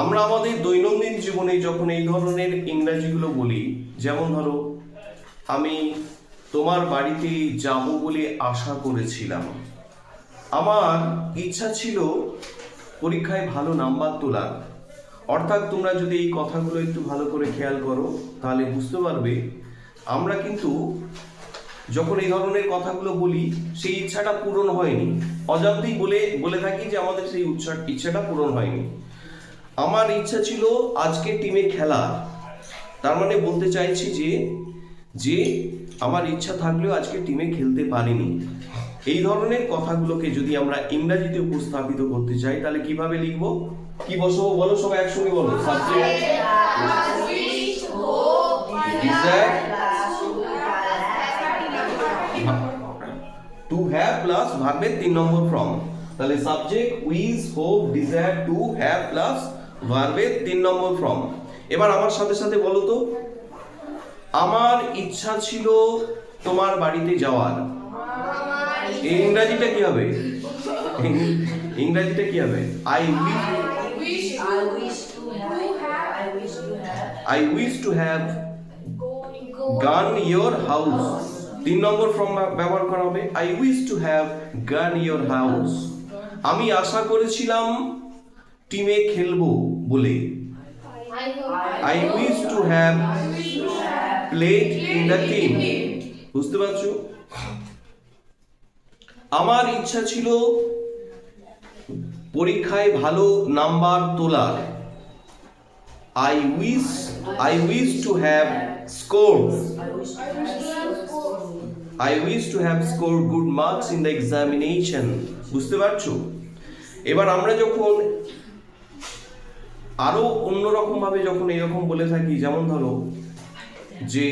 আমরা আমাদের দৈনন্দিন জীবনে যখন এই ধরনের ইংরাজিগুলো বলি, যেমন ধরো, আমি তোমার বাড়িতে যাব বলে আশা করেছিলাম। আমার ইচ্ছা ছিল পরীক্ষায় ভালো নাম্বার তোলার। অর্থাৎ তোমরা যদি এই কথাগুলো একটু ভালো করে খেয়াল করো, তাহলে বুঝতে পারবে, আমরা কিন্তু যখন এই ধরনের কথাগুলো বলি, সেই ইচ্ছাটা পূরণ হয়নি। অজান্তেই বলে বলে থাকি যে আমাদের সেই ইচ্ছাটা পূরণ হয়নি। আমার ইচ্ছা ছিল আজকে টিমে খেলা তার মানে বলতে চাইছি যে যে আমার ইচ্ছা থাকলেও আজকে টিমে খেলতে পারিনি। এই ধরনের কথাগুলোকে যদি আমরা ইংরাজিতে উপস্থাপিত করতে চাই, তাহলে কীভাবে লিখব? কি বসবো? বলো সবাই একসঙ্গে বলো। সাবজেক্ট টু হ্যাভ প্লাস ভার্বের তিন নম্বর ফর্ম তাহলে subject with hope desire to have plus ভার্বের তিন নম্বর ফর্ম এবার আমার সাথে সাথে বলো তো, আমার ইচ্ছা ছিল তোমার বাড়িতে যাওয়ার। ইংরাজিটা কি হবে? ইংরাজিটা কি হবে? I. I wish to have gone your house তিন নম্বর ফর্ম ব্যবহার করা হবে। I wish to have gone your house আমি আশা করেছিলাম টিমে খেলব বলে। I wish to have played in the team বুঝতে পারছ? আমার ইচ্ছা ছিল পরীক্ষায় ভালো নাম্বার তোলার। I wish I wish to have score. I wish to have score good marks in the examination বুঝতে পারছ? এবার আমরা যখন আরও অন্যরকম ভাবে যখন এরকম বলে থাকি, যেমন ধরো যে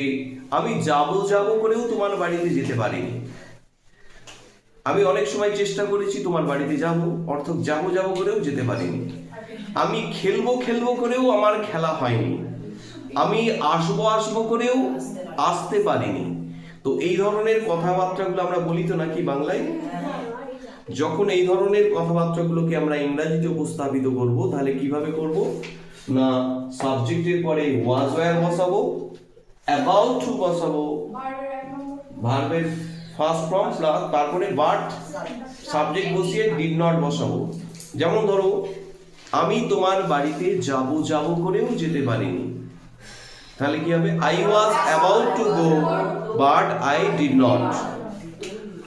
আমি যাব যাব করেও তোমার বাড়িতে যেতে পারিনি। আমি অনেক সময় চেষ্টা করেছি তোমার বাড়িতে যাব, অর্থাৎ যাব যাব করেও যেতে পারিনি। আমি খেলব খেলব করেও আমার খেলা হয়নি। আমি আসব আসব করেও আসতে পারিনি। তো এই ধরনের কথাবার্তাগুলো আমরা বলি তো নাকি বাংলায়? যখন এই ধরনের কথাবার্তাগুলোকে আমরা ইংরাজিতে উপস্থাপিত করব, তাহলে কীভাবে করব? না, সাবজেক্টের পরে ওয়াজ ওয়্যার বসাবো? অ্যাবাউট টু বসাবো? ভার্বের ফার্স্ট ফর্ম প্লাস তারপরে বাট সাবজেক্ট বসিয়ে ডিড নট বসাবো। যেমন ধরো, আমি তোমার বাড়িতে যাব যাব করেও যেতে পারিনি। তাহলে কি হবে? I was about to go but I did not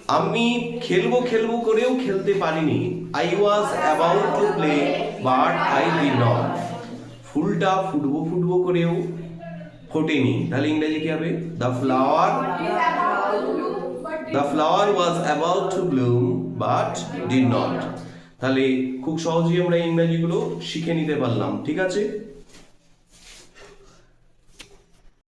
আমি খেলব খেলব করেও খেলতে পারিনি। I was about to play but I did not ফুলটা ফুটবো ফুটবো করেও ফোটেনি। তাহলে ইংরেজি কি হবে? The flower the flower was about to bloom but did not তাহলে খুব সহজেই আমরা ইংরেজিগুলো শিখে নিতে পারলাম, ঠিক আছে?